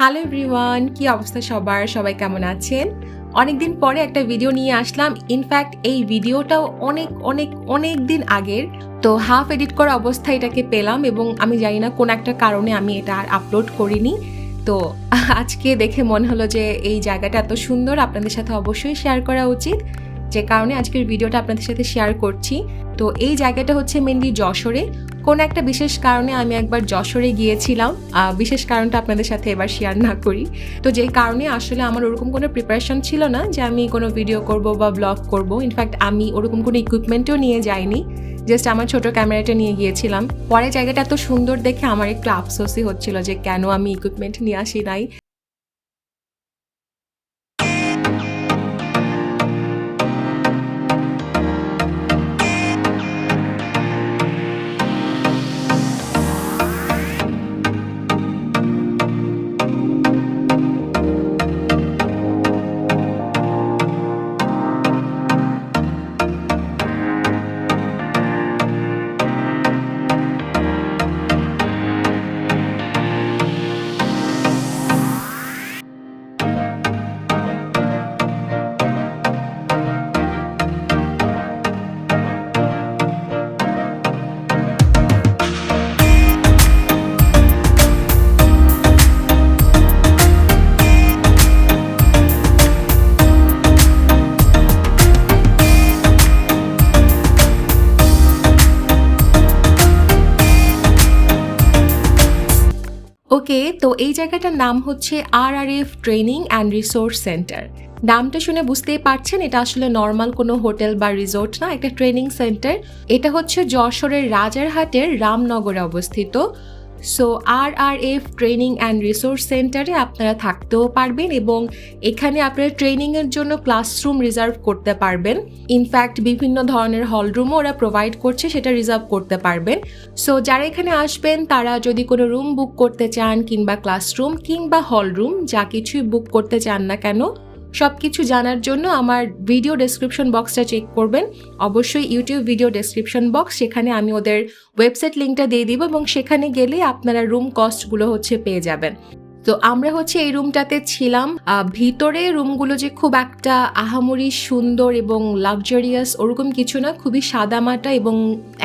Hello everyone, কি অবস্থা সবার? সবাই কেমন আছেন? অনেকদিন পরে একটা ভিডিও নিয়ে আসলাম। ইনফ্যাক্ট এই ভিডিওটাও অনেক অনেক অনেক দিন আগের। তো হাফ এডিট করা অবস্থায় এটাকে পেলাম এবং আমি জানি না কোন একটা কারণে আমি এটা আর আপলোড করিনি। তো আজকে দেখে মনে হলো যে এই জায়গাটা এত সুন্দর, আপনাদের সাথে অবশ্যই শেয়ার করা উচিত। যে কারণে আজকের ভিডিওটা আপনাদের সাথে শেয়ার করছি। তো এই জায়গাটা হচ্ছে মেনলি যশোরে। কোন একটা বিশেষ কারণে আমি একবার যশোরে গিয়েছিলাম বিশেষ কারণটা আপনাদের সাথে এবার শেয়ার না করি। তো যেই কারণে আসলে আমার ওরকম কোনো প্রিপারেশন ছিল না যে আমি কোনো ভিডিও করব বা ব্লগ করব। ইনফ্যাক্ট আমি ওরকম কোনো ইকুইপমেন্টও নিয়ে যাইনি। জাস্ট আমার ছোট ক্যামেরাটা নিয়ে গিয়েছিলাম। পরে জায়গাটা এত সুন্দর দেখে আমার একটু আফসোসই হচ্ছিল যে কেন আমি ইকুইপমেন্ট নিয়ে আসি নাই। ওকে, তো এই জায়গাটার নাম হচ্ছে R R F training and resource center নামটা শুনে বুঝতেই পারছেন, এটা আসলে নর্মাল কোনো হোটেল বা রিসোর্ট না, একটা ট্রেনিং সেন্টার এটা হচ্ছে যশোরের রাজারহাটের রামনগরে অবস্থিত। So R R F training and resource সেন্টারে আপনারা থাকতেও পারবেন এবং এখানে আপনারা ট্রেনিংয়ের জন্য ক্লাসরুম রিজার্ভ করতে পারবেন। ইনফ্যাক্ট বিভিন্ন ধরনের হলরুমও ওরা প্রোভাইড করছে, সেটা রিজার্ভ করতে পারবেন। সো যারা এখানে আসবেন, তারা যদি কোনো রুম বুক করতে চান কিংবা ক্লাসরুম কিংবা হলরুম যা কিছুই বুক করতে চান না কেন সব কিছু জানার জন্য আমার ভিডিও ডেসক্রিপশন বক্সটা চেক করবেন। অবশ্যই ইউটিউব ভিডিও ডেসক্রিপশন বক্স সেখানে আমি ওদের ওয়েবসাইট লিঙ্কটা দিয়ে দিব এবং সেখানে গেলে আপনারা রুম কস্টগুলো হচ্ছে পেয়ে যাবেন। তো আমরা হচ্ছে এই রুমটাতে ছিলাম। ভিতরে রুমগুলো যে খুব একটা আহামরি সুন্দর এবং লাক্সারিয়াস ওরকম কিছু না, খুবই সাদামাটা এবং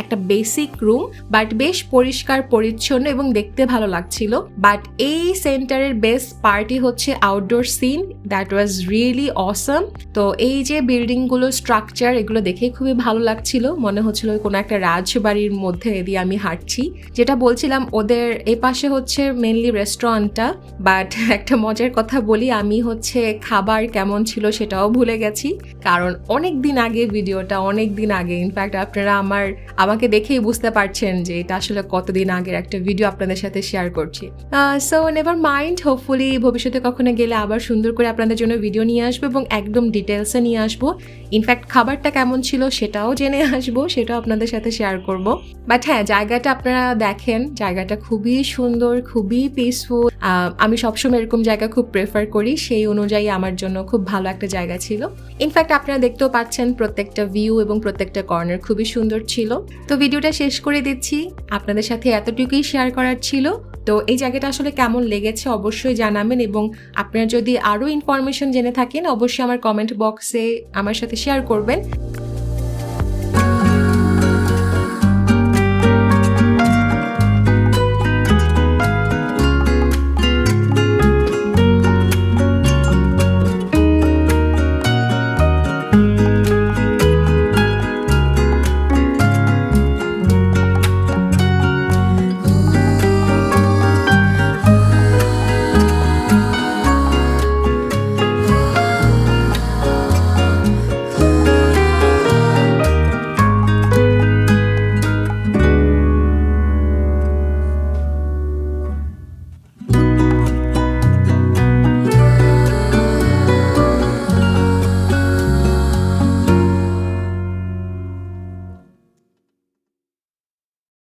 একটা বেসিক রুম বাট বেশ পরিষ্কার, পরিচ্ছন্ন এবং দেখতে ভালো লাগছিল। বাট এই সেন্টারের বেস্ট পার্টি হচ্ছে outdoor scene that was really awesome তো এই যে বিল্ডিংগুলো স্ট্রাকচার এগুলো দেখে খুবই ভালো লাগছিল। মনে হচ্ছিল কোনো একটা রাজবাড়ির মধ্যে দিয়ে আমি হাঁটছি। যেটা বলছিলাম, ওদের এ পাশে হচ্ছে মেনলি রেস্টুরেন্টটা বাট একটা মজার কথা বলি, আমি হচ্ছে খাবার কেমন ছিল সেটাও ভুলে গেছি। কারণ অনেক দিন আগে ভিডিওটা অনেক দিন আগে ইনফ্যাক্ট আপনারা আমার, আমাকে দেখেই বুঝতে পারছেন যে এটা আসলে কতদিন আগের একটা ভিডিও আপনাদের সাথে শেয়ার করছি। সো নেভার মাইন্ড হোপফুলি ভবিষ্যতে কখনো গেলে আবার সুন্দর করে আপনাদের জন্য ভিডিও নিয়ে আসব এবং একদম ডিটেলসে নিয়ে আসব। ইনফ্যাক্ট খাবারটা কেমন ছিল সেটাও জেনে আসব, সেটাও আপনাদের সাথে শেয়ার করব। বাট হ্যাঁ জায়গাটা আপনারা দেখেন, জায়গাটা খুবই সুন্দর, খুবই পিসফুল আমি সবসময় এরকম জায়গা খুব প্রেফার করি, সেই অনুযায়ী আমার জন্য খুব ভালো একটা জায়গা ছিল। ইনফ্যাক্ট আপনারা দেখতেও পাচ্ছেন প্রত্যেকটা ভিউ এবং প্রত্যেকটা কর্নার খুবই সুন্দর ছিল। তো ভিডিওটা শেষ করে দিচ্ছি। আপনাদের সাথে এতটুকুই শেয়ার করার ছিল। তো এই জায়গাটা আসলে কেমন লেগেছে অবশ্যই জানাবেন এবং আপনারা যদি আরও ইনফরমেশন জেনে থাকেন, অবশ্যই আমার কমেন্ট বক্সে আমার সাথে শেয়ার করবেন।